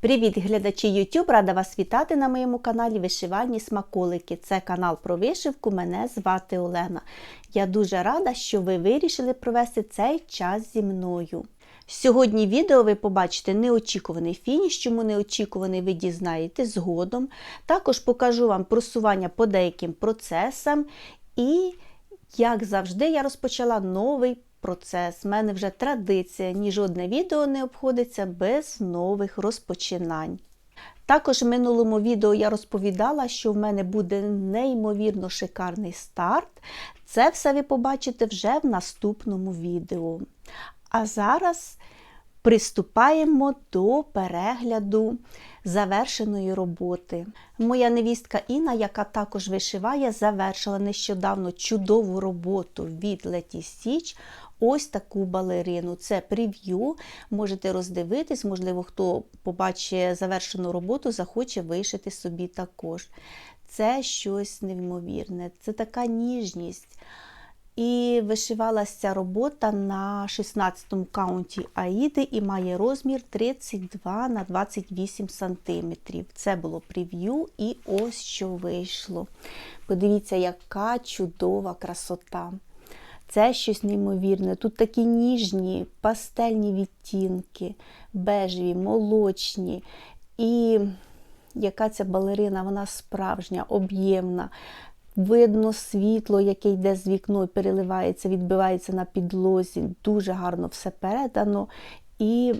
Привіт, глядачі YouTube! Рада вас вітати на моєму каналі Вишивальні Смаколики. Це канал про вишивку. Мене звати Олена. Я дуже рада, що ви вирішили провести цей час зі мною. Сьогодні відео ви побачите неочікуваний фініш, чому неочікуваний ви дізнаєтесь згодом. Також покажу вам просування по деяким процесам і, як завжди, я розпочала новий процес. У мене вже традиція, ні жодне відео не обходиться без нових розпочинань. Також в минулому відео я розповідала, що в мене буде неймовірно шикарний старт. Це все ви побачите вже в наступному відео. А зараз приступаємо до перегляду завершеної роботи. Моя невістка Інна, яка також вишиває, завершила нещодавно чудову роботу від Леті Стіч. Ось таку балерину. Це прев'ю. Можете роздивитись, можливо, хто побачить завершену роботу, захоче вишити собі також. Це щось неймовірне, це така ніжність. І вишивалася робота на 16-му каунті Аїди і має розмір 32 на 28 см. Це було прев'ю, і ось що вийшло. Подивіться, яка чудова красота. Це щось неймовірне. Тут такі ніжні, пастельні відтінки, бежеві, молочні. І яка ця балерина, вона справжня, об'ємна. Видно світло, яке йде з вікно, переливається, відбивається на підлозі. Дуже гарно все передано і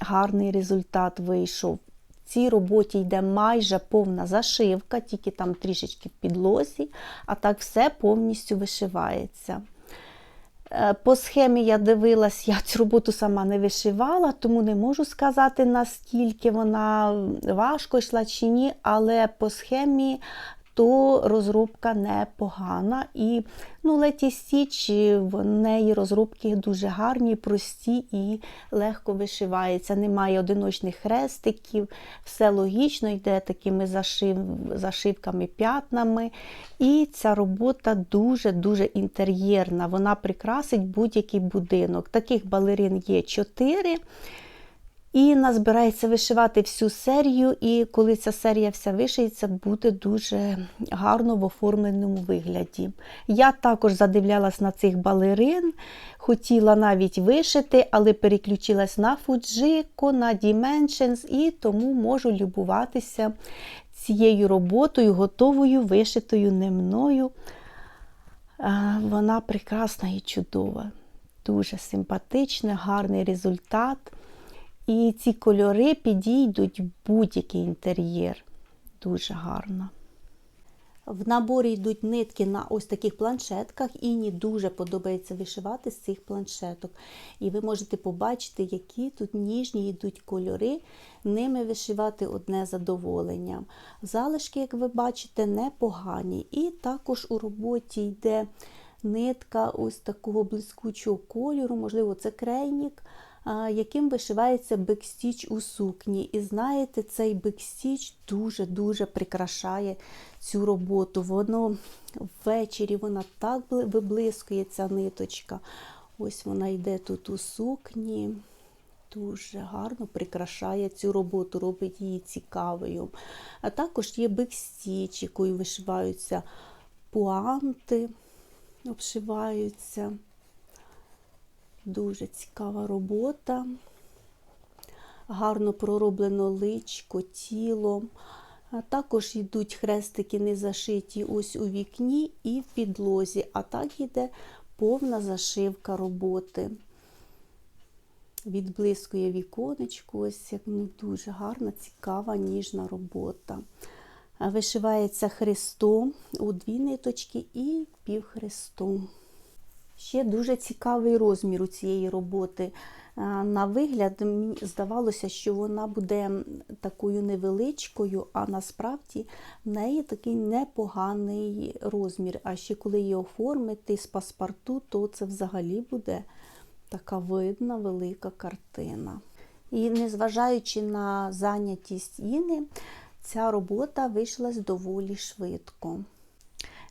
гарний результат вийшов. В цій роботі йде майже повна зашивка, тільки там трішечки в підлозі, а так все повністю вишивається. По схемі я дивилась, я цю роботу сама не вишивала, тому не можу сказати, наскільки вона важко йшла чи ні, але по схемі то розробка непогана. І ну, Леті Стіч, в неї розробки дуже гарні, прості і легко вишиваються. Немає одиночних хрестиків, все логічно йде такими зашив, зашивками, п'ятнами. І ця робота дуже-дуже інтер'єрна. Вона прикрасить будь-який будинок. Таких балерин є чотири. І збирається вишивати всю серію, і коли ця серія вся вишиється, буде дуже гарно в оформленому вигляді. Я також задивлялась на цих балерин, хотіла навіть вишити, але переключилась на Fujiko, на Dimensions, і тому можу любуватися цією роботою, готовою, вишитою не мною. Вона прекрасна і чудова, дуже симпатична, гарний результат. І ці кольори підійдуть в будь-який інтер'єр. Дуже гарно. В наборі йдуть нитки на ось таких планшетках, Іні дуже подобається вишивати з цих планшеток. І ви можете побачити, які тут ніжні йдуть кольори, ними вишивати одне задоволення. Залишки, як ви бачите, непогані. І також у роботі йде нитка ось такого блискучого кольору, можливо, це крейнік яким вишивається бекстіч у сукні. І знаєте, цей бекстіч дуже-дуже прикрашає цю роботу. Воно ввечері вона так виблискує ця ниточка. Ось вона йде тут у сукні. Дуже гарно прикрашає цю роботу, робить її цікавою. А також є бекстіч, якою вишиваються пуанти, обшиваються. Дуже цікава робота. Гарно пророблено личко, тіло. А також йдуть хрестики не зашиті ось у вікні і в підлозі, а так йде повна зашивка роботи. Відблискує віконечко, ось як ну, дуже гарна, цікава, ніжна робота. Вишивається хрестом у дві ниточки і півхрестом. Ще дуже цікавий розмір у цієї роботи. На вигляд, мені здавалося, що вона буде такою невеличкою, а насправді в неї такий непоганий розмір. А ще коли її оформити з паспорту, то це взагалі буде така видна велика картина. І незважаючи на зайнятість Іни, ця робота вийшла доволі швидко.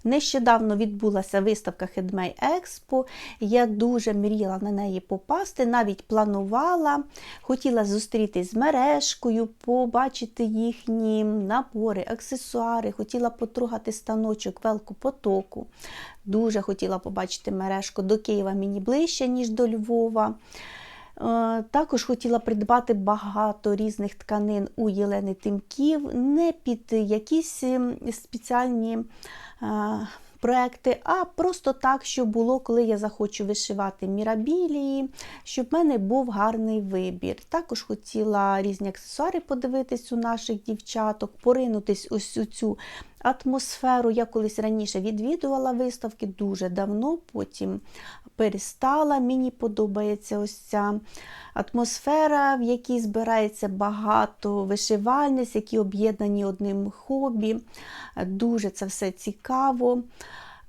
Нещодавно відбулася виставка Хедмей Експо. Я дуже мріяла на неї попасти, навіть планувала, хотіла зустрітись з мережкою, побачити їхні набори, аксесуари, хотіла потрогати станочок велкопотоку. Дуже хотіла побачити мережку до Києва мені ближче, ніж до Львова. Е, Також хотіла придбати багато різних тканин у Єлени Тимків, не під якісь ем, спеціальні е, проекти, а просто так, щоб було, коли я захочу вишивати мірабілії, щоб в мене був гарний вибір. Також хотіла різні аксесуари подивитись у наших дівчаток, поринутись ось у цю атмосферу. Я колись раніше відвідувала виставки дуже давно, потім перестала. Мені подобається ось ця атмосфера, в якій збирається багато вишивальниць, які об'єднані одним хобі. Дуже це все цікаво.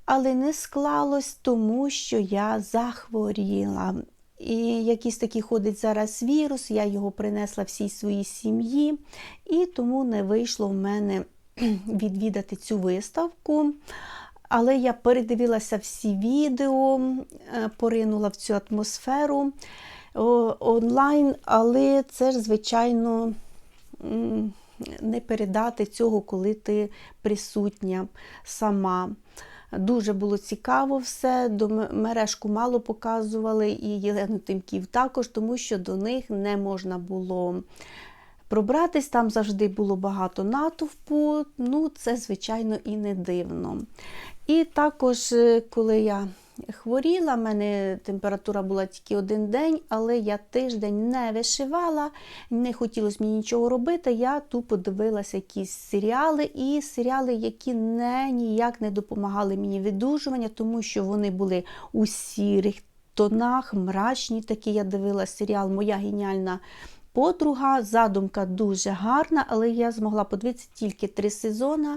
Але не склалось, тому що я захворіла. І якийсь такий ходить зараз вірус, я його принесла всій своїй сім'ї, і тому не вийшло в мене відвідати цю виставку. Але я передивилася всі відео, е, поринула в цю атмосферу онлайн, але це ж, звичайно, не передати цього, коли ти присутня сама. Дуже було цікаво все, до мережку мало показували, і Єлену Тимків також, тому що до них не можна було пробратись, там завжди було багато натовпу, ну це, звичайно, і не дивно. І також, е, коли я хворіла, в мене температура була тільки один день, але я тиждень не вишивала, не хотілося мені нічого робити. Я тут подивилася якісь серіали, і серіали, які не, ніяк не допомагали мені відужування, тому що вони були у сірих тонах, мрачні такі. Я дивилася серіал Моя геніальна. Подруга, задумка дуже гарна, але я змогла подивитися тільки три сезони.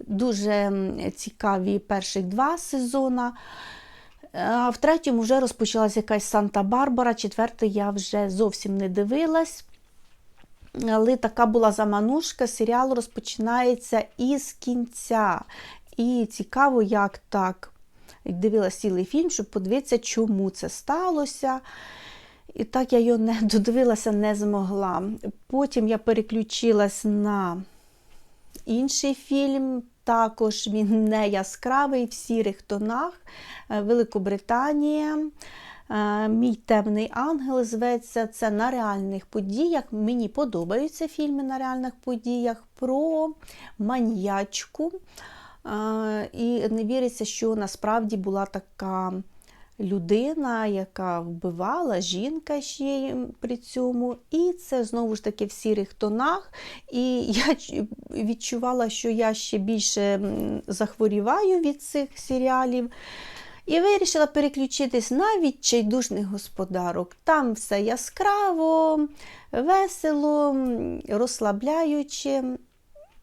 Дуже цікаві перших два сезони. А в третьому вже розпочалася якась Санта-Барбара, четвертий я вже зовсім не дивилась. Але така була заманушка, серіал розпочинається із кінця. І цікаво, як так. Дивилася цілий фільм, щоб подивитися, чому це сталося. І так я його не додивилася, не змогла. Потім я переключилась на інший фільм. Також він не яскравий в сірих тонах. Е, Великобританія. Е, Мій темний ангел зветься це на реальних подіях. Мені подобаються фільми на реальних подіях про маньячку. Е, і не віриться, що насправді була така людина, яка вбивала, жінка ще при цьому. І це знову ж таки в сірих тонах. І я відчувала, що я ще більше захворіваю від цих серіалів. І вирішила переключитись на відчайдушних господарок. Там все яскраво, весело, розслабляюче.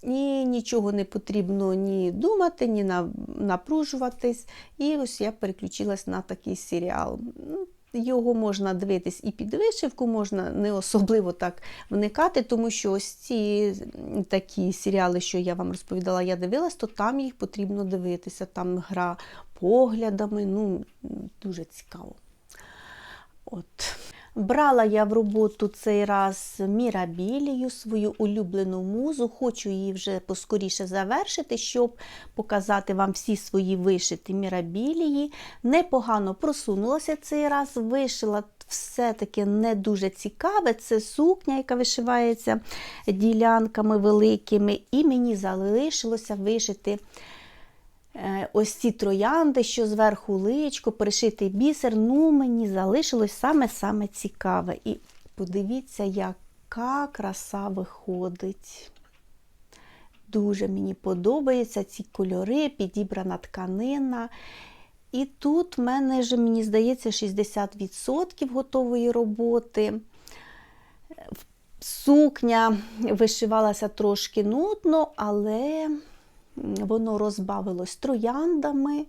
І нічого не потрібно ні думати, ні напружуватись. І ось я переключилась на такий серіал. Ну, його можна дивитись і під вишивку, можна не особливо так вникати, тому що ось ці такі серіали, що я вам розповідала, я дивилась, то там їх потрібно дивитися. Там гра поглядами, ну, дуже цікаво. От. Брала я в роботу цей раз мірабілію, свою улюблену музу, хочу її вже поскоріше завершити, щоб показати вам всі свої вишиті мірабілії. Непогано просунулася цей раз, вишила все-таки не дуже цікаве. Це сукня, яка вишивається ділянками великими, і мені залишилося вишити. Е, ось ці троянди, що зверху личко, пришитий бісер, ну мені залишилось саме-саме цікаве. І подивіться, яка краса виходить. Дуже мені подобаються ці кольори, підібрана тканина. І тут в мене вже, мені здається, 60% готової роботи. Сукня вишивалася трошки нудно, але воно розбавилось трояндами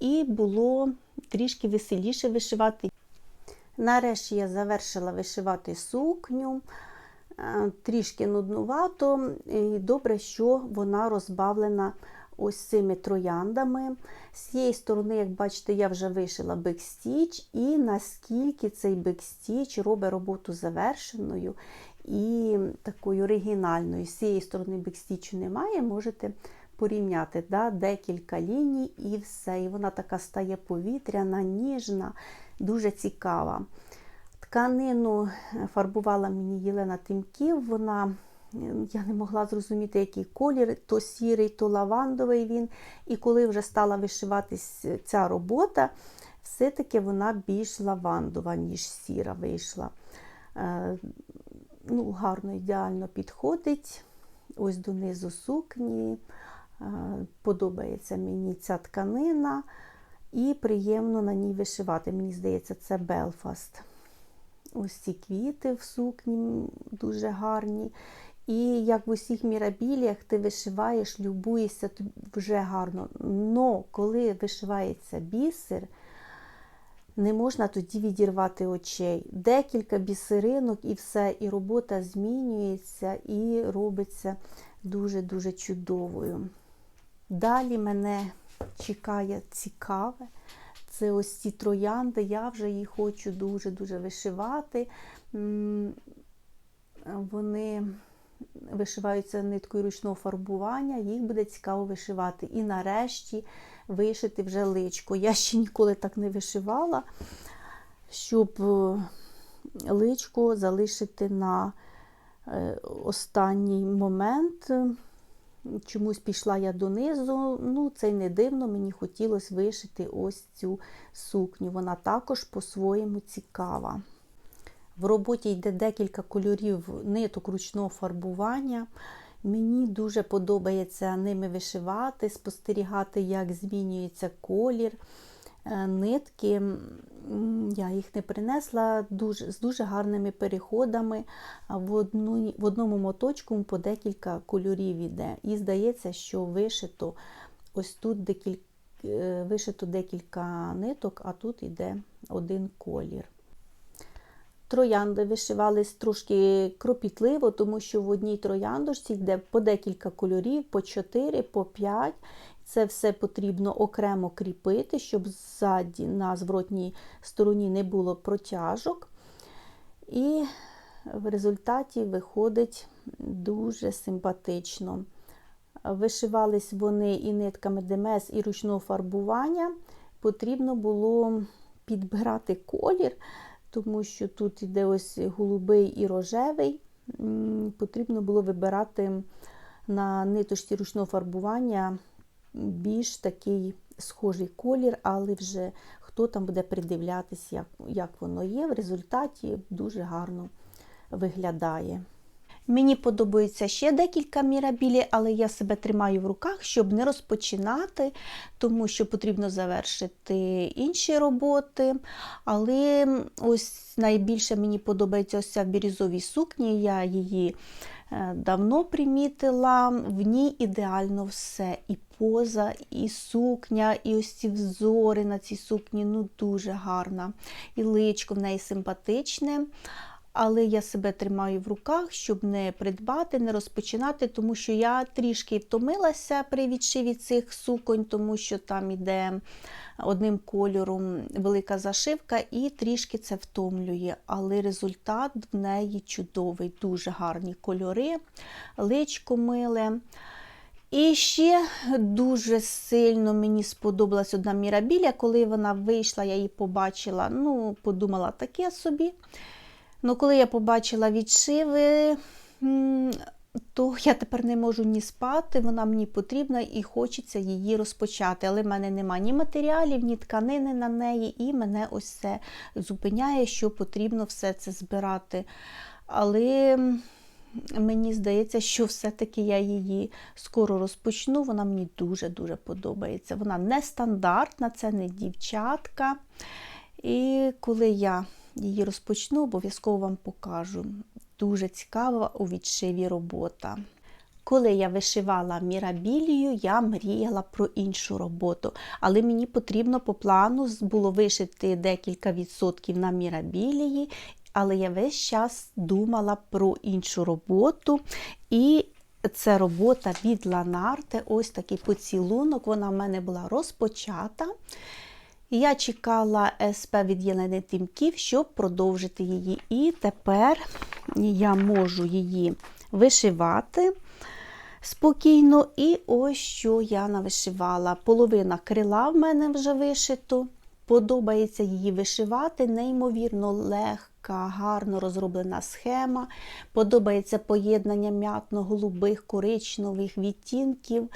і було трішки веселіше вишивати. Нарешті я завершила вишивати сукню, е, трішки нуднувато, і добре, що вона розбавлена ось цими трояндами. З цієї сторони, як бачите, я вже вишила бекстіч, і наскільки цей бекстіч робить роботу завершеною і такою оригінальною. З цієї сторони бекстічу немає, можете порівняти да, декілька ліній і все. І вона така стає повітряна, ніжна, дуже цікава. Тканину фарбувала мені Єлена Тимків, вона. Я не могла зрозуміти, який колір, то сірий, то лавандовий він. І коли вже стала вишиватись ця робота, все-таки вона більш лавандова, ніж сіра вийшла. Е, ну, Гарно, ідеально підходить. Ось донизу сукні. Подобається мені ця тканина, і приємно на ній вишивати. Мені здається, це Белфаст. Ось ці квіти в сукні дуже гарні. І як в усіх мірабіліях ти вишиваєш, любуєшся вже гарно. Но коли вишивається бісер, не можна тоді відірвати очей. Декілька бісеринок і все, і робота змінюється і робиться дуже-дуже чудовою. Далі мене чекає цікаве. Це ось ці троянди, я вже їх хочу дуже-дуже вишивати. Вони вишиваються ниткою ручного фарбування, їх буде цікаво вишивати. І нарешті вишити вже личко. Я ще ніколи так не вишивала, щоб е, личко залишити на е, останній момент. Чомусь пішла я донизу, ну це й не дивно, мені хотілося вишити ось цю сукню. Вона також по-своєму цікава. В роботі йде декілька кольорів ниток ручного фарбування. Мені дуже подобається ними вишивати, спостерігати, як змінюється колір. Е, нитки, я їх не принесла дуже, з дуже гарними переходами. В одну, в одному моточку по декілька кольорів іде. І здається, що вишито ось тут декілька, е, вишито декілька ниток, а тут йде один колір. Троянди вишивались трошки кропітливо, тому що в одній трояндочці йде по декілька кольорів, по 4, по 5. Це все потрібно окремо кріпити, щоб ззаді на зворотній стороні не було протяжок. І в результаті виходить дуже симпатично. Вишивались вони і нитками ДМС, і ручного фарбування. Потрібно було підбирати колір тому що тут іде ось голубий і рожевий. Потрібно було вибирати на ниточці ручного фарбування більш такий схожий колір, але вже хто там буде придивлятися, як, воно є. В результаті дуже гарно виглядає. Мені подобається ще декілька мірабілі, але я себе тримаю в руках, щоб не розпочинати, тому що потрібно завершити інші роботи. Але ось найбільше мені подобається ось ця в сукні. Я її е, давно примітила, в ній ідеально все. І поза, і сукня, і ось ці взори на цій сукні ну дуже гарна. І личко в неї симпатичне але я себе тримаю в руках, щоб не придбати, не розпочинати, тому що я трішки втомилася при відшиві цих суконь, тому що там іде одним кольором велика зашивка, і трішки це втомлює. Але результат в неї чудовий, дуже гарні кольори, личко миле. І ще дуже сильно мені сподобалась одна мірабіля, коли вона вийшла, я її побачила, ну, подумала таке собі. Ну, коли я побачила відшиви, то я тепер не можу ні спати, вона мені потрібна і хочеться її розпочати. Але в мене нема ні матеріалів, ні тканини на неї, і мене ось це зупиняє, що потрібно все це збирати. Але мені здається, що все-таки я її скоро розпочну. Вона мені дуже-дуже подобається. Вона нестандартна, це не дівчатка. І коли я її розпочну, обов'язково вам покажу. Дуже цікава у відшиві робота. Коли я вишивала мірабілію, я мріяла про іншу роботу. Але мені потрібно по плану було вишити декілька відсотків на мірабілії, але я весь час думала про іншу роботу. І Це робота від Ланарте. Ось такий поцілунок. Вона в мене була розпочата. Я чекала СП від Єлени Тимків, щоб продовжити її. І тепер я можу її вишивати спокійно. І ось що я навишивала. Половина крила в мене вже вишито. Подобається її вишивати, неймовірно легка, гарно розроблена схема. Подобається поєднання м'ятно-голубих, коричневих відтінків.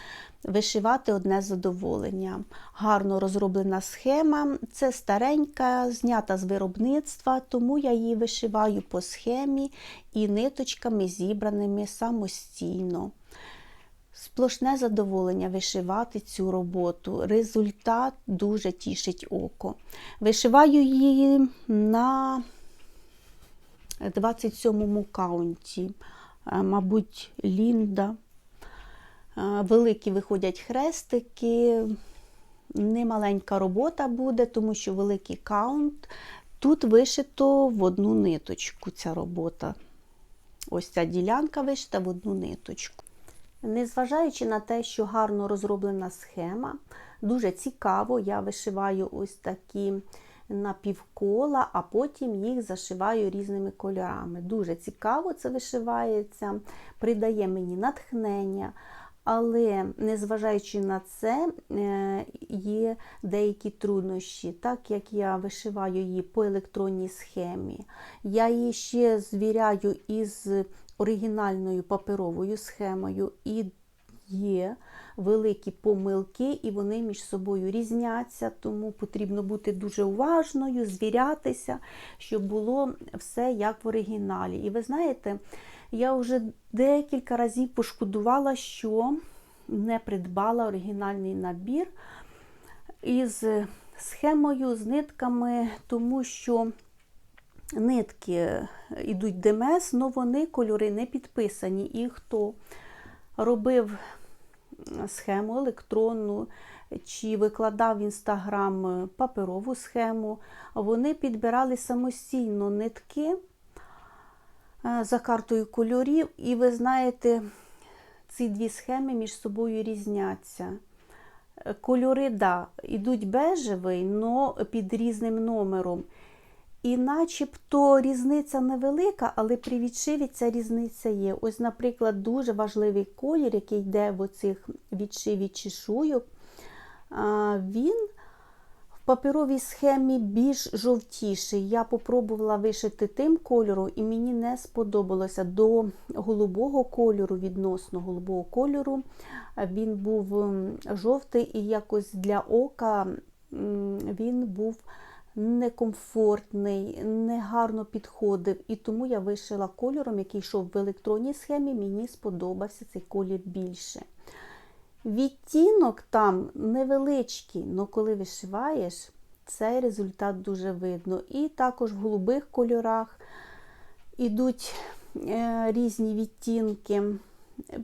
Вишивати одне задоволення. Гарно розроблена схема. Це старенька, знята з виробництва, тому я її вишиваю по схемі і ниточками, зібраними самостійно. Сплошне задоволення вишивати цю роботу. Результат дуже тішить око. Вишиваю її на 27-му каунті, Е, мабуть, Лінда. Е, Великі виходять хрестики. Немаленька робота буде, тому що великий каунт. Тут вишито в одну ниточку ця робота. Ось ця ділянка вишита в одну ниточку. Незважаючи на те, що гарно розроблена схема, дуже цікаво, я вишиваю ось такі напівкола, а потім їх зашиваю різними кольорами. Дуже цікаво це вишивається, придає мені натхнення. Але незважаючи на це, е, є деякі труднощі, так як я вишиваю її по електронній схемі, я її ще звіряю із оригінальною паперовою схемою, і є великі помилки, і вони між собою різняться, тому потрібно бути дуже уважною, звірятися, щоб було все як в оригіналі. І ви знаєте, я вже декілька разів пошкодувала, що не придбала оригінальний набір із схемою, з нитками, тому що нитки йдуть ДМС, але вони кольори не підписані. І хто робив схему електронну чи викладав в інстаграм паперову схему, вони підбирали самостійно нитки за картою кольорів, і ви знаєте, ці дві схеми між собою різняться. Кольори, да, йдуть бежевий, але під різним номером. І начебто різниця невелика, але при відшиві ця різниця є. Ось, наприклад, дуже важливий колір, який йде в оцих відшиві чешуйок, він в паперовій схемі більш жовтіший. Я попробувала вишити тим кольором, і мені не сподобалося до голубого кольору, відносно голубого кольору. Він був жовтий і якось для ока він був некомфортний, негарно підходив. І тому я вишила кольором, який йшов в електронній схемі, мені сподобався цей колір більше. Відтінок там невеличкий, але коли вишиваєш, цей результат дуже видно. І також в голубих кольорах ідуть е, різні відтінки.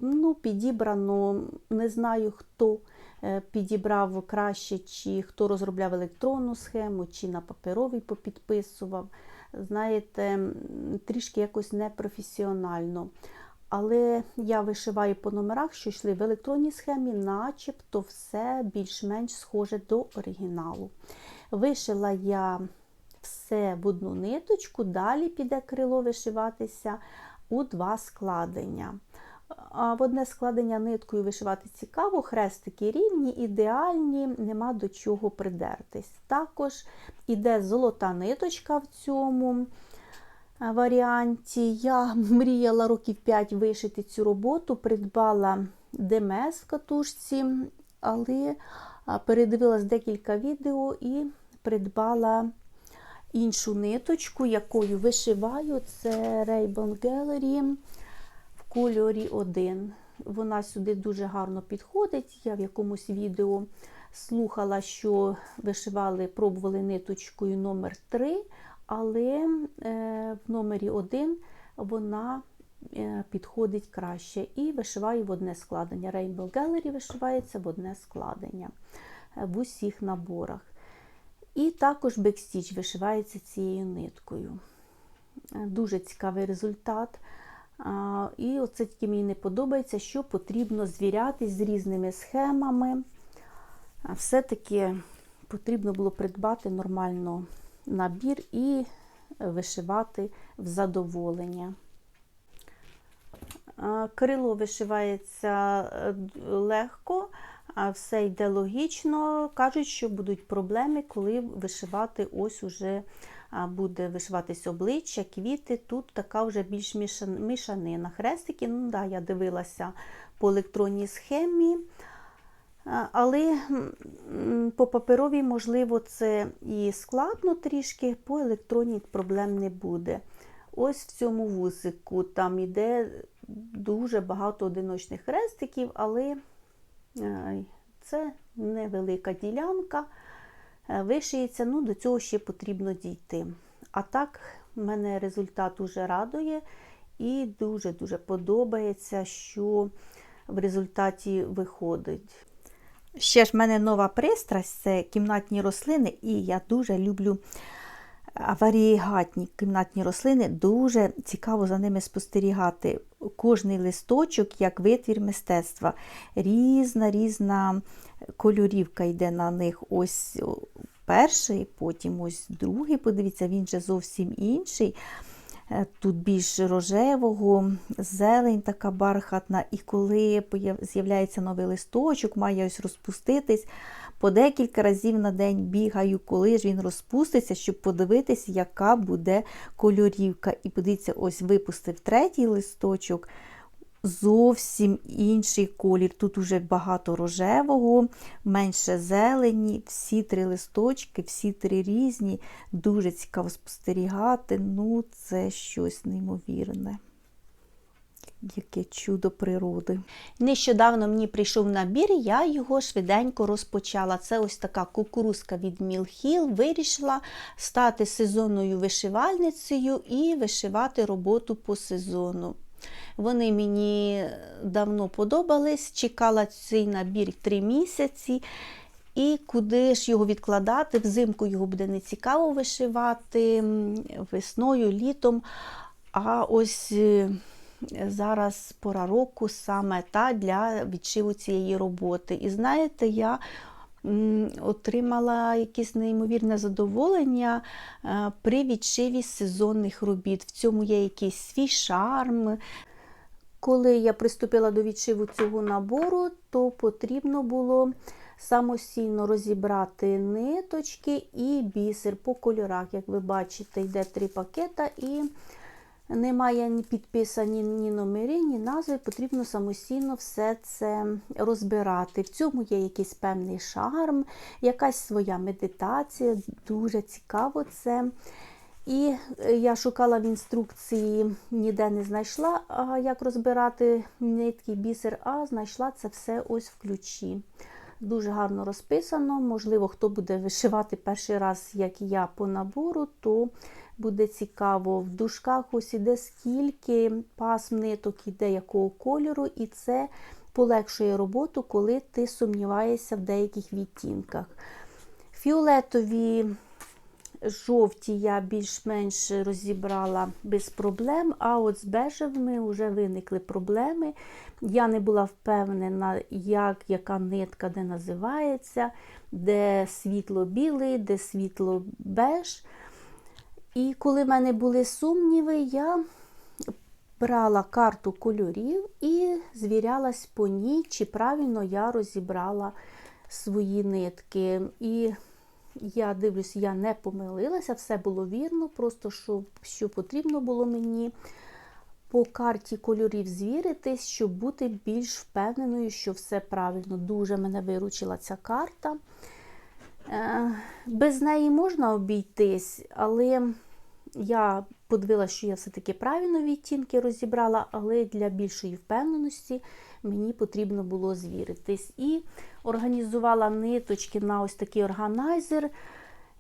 Ну, Підібрано, не знаю хто. Е, підібрав краще, чи хто розробляв електронну схему, чи на паперовий попідписував. Знаєте, трішки якось непрофесіонально. Але я вишиваю по номерах, що йшли в електронній схемі, начебто все більш-менш схоже до оригіналу. Вишила я все в одну ниточку, далі піде крило вишиватися у два складення. В одне складення ниткою вишивати цікаво, хрестики рівні, ідеальні, нема до чого придертись. Також іде золота ниточка в цьому варіанті. Я мріяла років 5 вишити цю роботу, придбала ДМС в катушці, але передивилась декілька відео і придбала іншу ниточку, якою вишиваю. Це Rainbow Gallery кольорі 1. Вона сюди дуже гарно підходить. Я в якомусь відео слухала, що вишивали, пробували ниточкою номер 3 але е, в номері 1 вона е, підходить краще. І вишиваю в одне складення. Rainbow Gallery вишивається в одне складення е, в усіх наборах. І також бекстіч вишивається цією ниткою. Дуже цікавий результат. І оце тільки мені не подобається, що потрібно звірятись з різними схемами. Все-таки потрібно було придбати нормально набір і вишивати в задоволення. Крило вишивається е, легко, все йде логічно. Кажуть, що будуть проблеми, коли вишивати ось уже буде вишиватись обличчя, квіти. Тут така вже більш мішанина. Хрестики, ну да, я дивилася по електронній схемі. Але по паперовій, можливо, це і складно трішки, по електронній проблем не буде. Ось в цьому вузику там іде дуже багато одиночних хрестиків, але це невелика ділянка. Е, Вишиється, ну до цього ще потрібно дійти. А так, мене результат дуже радує і дуже-дуже подобається, що в результаті виходить. Ще ж в мене нова пристрасть це кімнатні рослини, і я дуже люблю варієгатні кімнатні рослини. Дуже цікаво за ними спостерігати. Кожний листочок як витвір мистецтва. Різна, різна кольорівка йде на них. Ось перший, потім ось другий. Подивіться, він же зовсім інший. Е, Тут більш рожевого, зелень така бархатна, і коли з'являється новий листочок, має ось розпуститись. По декілька разів на день бігаю, коли ж він розпуститься, щоб подивитись, яка буде кольорівка. І подивіться, ось випустив третій листочок, зовсім інший колір. Тут уже багато рожевого, менше зелені, всі три листочки, всі три різні. Дуже цікаво спостерігати. Ну, це щось неймовірне. Яке чудо природи. Нещодавно мені прийшов набір, я його швиденько розпочала. Це ось така кукурузка від Мілхіл. Вирішила стати сезонною вишивальницею і вишивати роботу по сезону. Вони мені давно подобались, чекала цей набір три місяці. І куди ж його відкладати? Взимку його буде не цікаво вишивати, весною, літом. А ось е, зараз пора року саме та для відшиву цієї роботи. І знаєте, я отримала якесь неймовірне задоволення е, при відшиві сезонних робіт. В цьому є якийсь свій шарм. Коли я приступила до відшиву цього набору, то потрібно було самостійно розібрати ниточки і бісер по кольорах. Як ви бачите, йде три пакета і немає ні підписані ні номери, ні назви. Потрібно самостійно все це розбирати. В цьому є якийсь певний шарм, якась своя медитація. Дуже цікаво це. І е, я шукала в інструкції, ніде не знайшла, як розбирати нитки, бісер, а знайшла це все ось в ключі. Дуже гарно розписано. Можливо, хто буде вишивати перший раз, як і я, по набору, то буде цікаво. В дужках ось іде скільки пасм ниток іде якого кольору, і це полегшує роботу, коли ти сумніваєшся в деяких відтінках. Фіолетові жовті я більш-менш розібрала без проблем, а от з бежевими вже виникли проблеми. Я не була впевнена, як яка нитка де називається, де світло білий, де світло беж. І коли в мене були сумніви, я брала карту кольорів і звірялась по ній, чи правильно я розібрала свої нитки. І я дивлюсь, я не помилилася, все було вірно, просто що, що потрібно було мені по карті кольорів звіритись, щоб бути більш впевненою, що все правильно. Дуже мене виручила ця карта. Е, Без неї можна обійтись, але я подивилася, що я все-таки правильно відтінки розібрала, але для більшої впевненості мені потрібно було звіритись. І організувала ниточки на ось такий органайзер.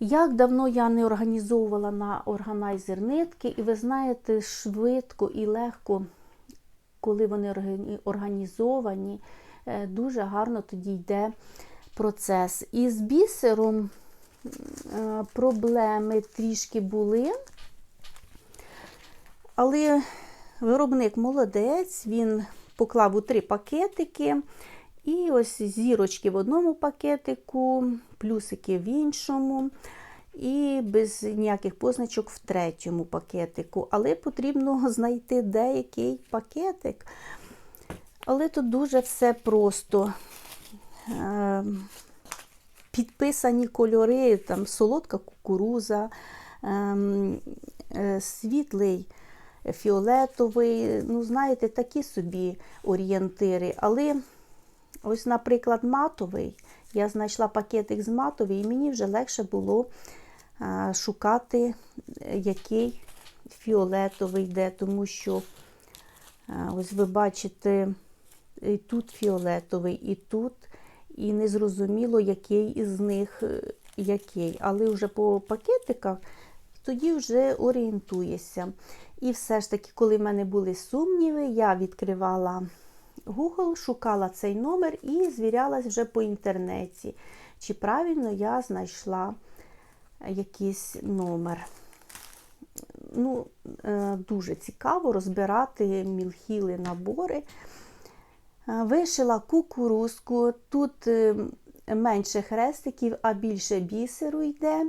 Як давно я не організовувала на органайзер нитки, і ви знаєте, швидко і легко, коли вони організовані, е, дуже гарно тоді йде процес. І з бісером е, проблеми трішки були, але Виробник молодець, він поклав у три пакетики. І ось зірочки в одному пакетику, плюсики в іншому, і без ніяких позначок в третьому пакетику. Але потрібно знайти деякий пакетик. Але тут дуже все просто. Е, Підписані кольори, там солодка кукуруза, ем, е, світлий фіолетовий. Ну, знаєте, такі собі орієнтири. Але ось, наприклад, матовий. Я знайшла пакетик з матовий, і мені вже легше було шукати, е, який фіолетовий йде, тому що ось ви бачите, і тут фіолетовий, і тут, і не зрозуміло, який із них е, який. Але вже по пакетиках тоді вже орієнтуєшся. І все ж таки, коли в мене були сумніви, я відкривала Google, шукала цей номер і звірялась вже по інтернеті, чи правильно я знайшла якийсь номер. Ну, е, Дуже цікаво розбирати мілхіли набори. Е, Вишила кукурузку, тут е, менше хрестиків, а більше бісеру йде.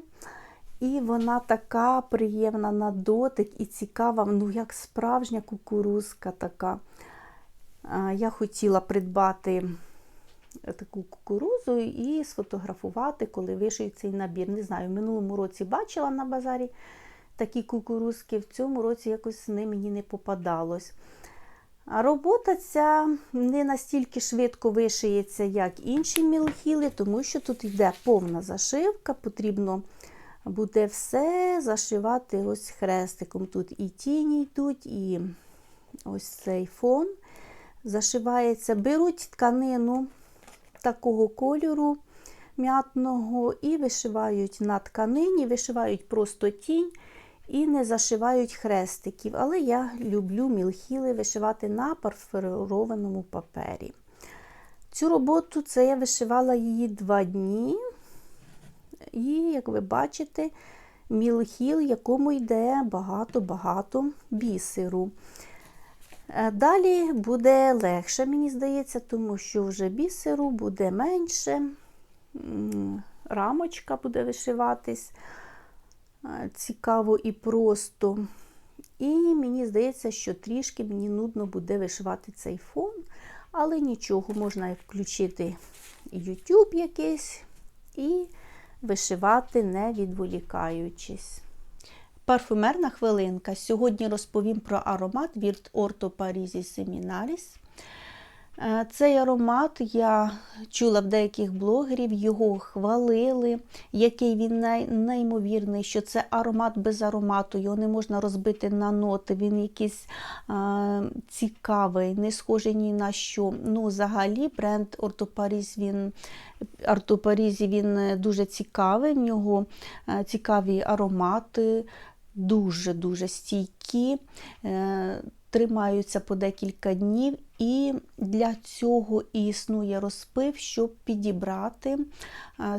І вона така приємна на дотик і цікава, ну як справжня кукурузка така. Я хотіла придбати таку кукурузу і сфотографувати, коли вишию цей набір. Не знаю, в минулому році бачила на базарі такі кукурузки, в цьому році якось не мені не попадалось. А робота ця не настільки швидко вишиється, як інші мілхіли, тому що тут йде повна зашивка, потрібно буде все зашивати ось хрестиком. Тут і тіні йдуть, і ось цей фон зашивається. Беруть тканину такого кольору м'ятного і вишивають на тканині, вишивають просто тінь і не зашивають хрестиків. Але я люблю мілхіли вишивати на парферованому папері. Цю роботу це я вишивала її два дні. І, як ви бачите, мілхіл, якому йде багато-багато бісеру. Е, Далі буде легше, мені здається, тому що вже бісеру буде менше, рамочка буде вишиватись цікаво і просто. І мені здається, що трішки мені нудно буде вишивати цей фон, але нічого, можна включити YouTube якийсь і вишивати, не відволікаючись. Парфумерна хвилинка. Сьогодні розповім про аромат від Орто Парізі Семінаріс. Е, Цей аромат я чула в деяких блогерів, його хвалили, який він неймовірний, що це аромат без аромату, його не можна розбити на ноти, він якийсь а, цікавий, не схожий ні на що. Ну, Взагалі, бренд Ортопаріз він, Ортопарізі він дуже цікавий, в нього цікаві аромати, дуже-дуже стійкі. Е, Тримаються по декілька днів, і для цього і існує розпив, щоб підібрати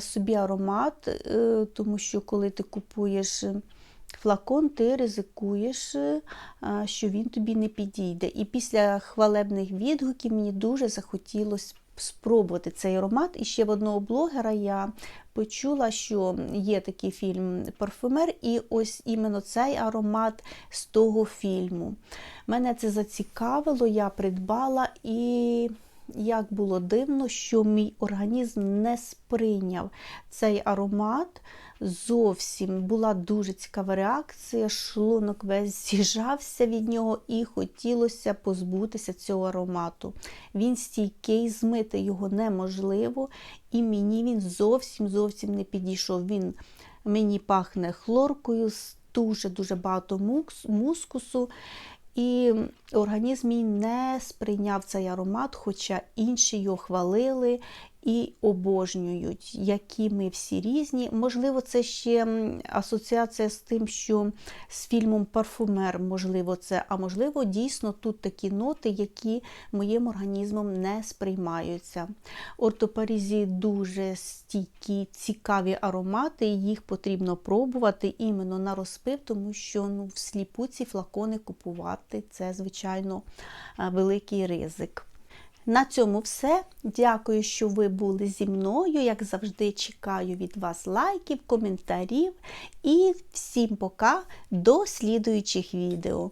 собі аромат, е, тому що коли ти купуєш флакон, ти ризикуєш, що він тобі не підійде. І після хвалебних відгуків мені дуже захотілося спробувати цей аромат. І ще в одного блогера я почула, що є такий фільм Парфюмер, і ось іменно цей аромат з того фільму. Мене це зацікавило, я придбала і. Як було дивно, що мій організм не сприйняв цей аромат. Зовсім була дуже цікава реакція, шлунок весь з'їжджався від нього і хотілося позбутися цього аромату. Він стійкий, змити його неможливо, і мені він зовсім зовсім не підійшов. Він мені пахне хлоркою, дуже-дуже багато мускусу. І організм мій не сприйняв цей аромат, хоча інші його хвалили і обожнюють, які ми всі різні. Можливо, це ще асоціація з тим, що з фільмом Парфумер, можливо, це, а можливо, дійсно тут такі ноти, які моїм організмом не сприймаються. Ортопарізі дуже стійкі, цікаві аромати, їх потрібно пробувати іменно на розпив, тому що ну, всліпу ці флакони купувати це, звичайно, е, великий ризик. На цьому все. Дякую, що ви були зі мною. Як завжди, чекаю від вас лайків, коментарів. І всім пока до слідуючих відео.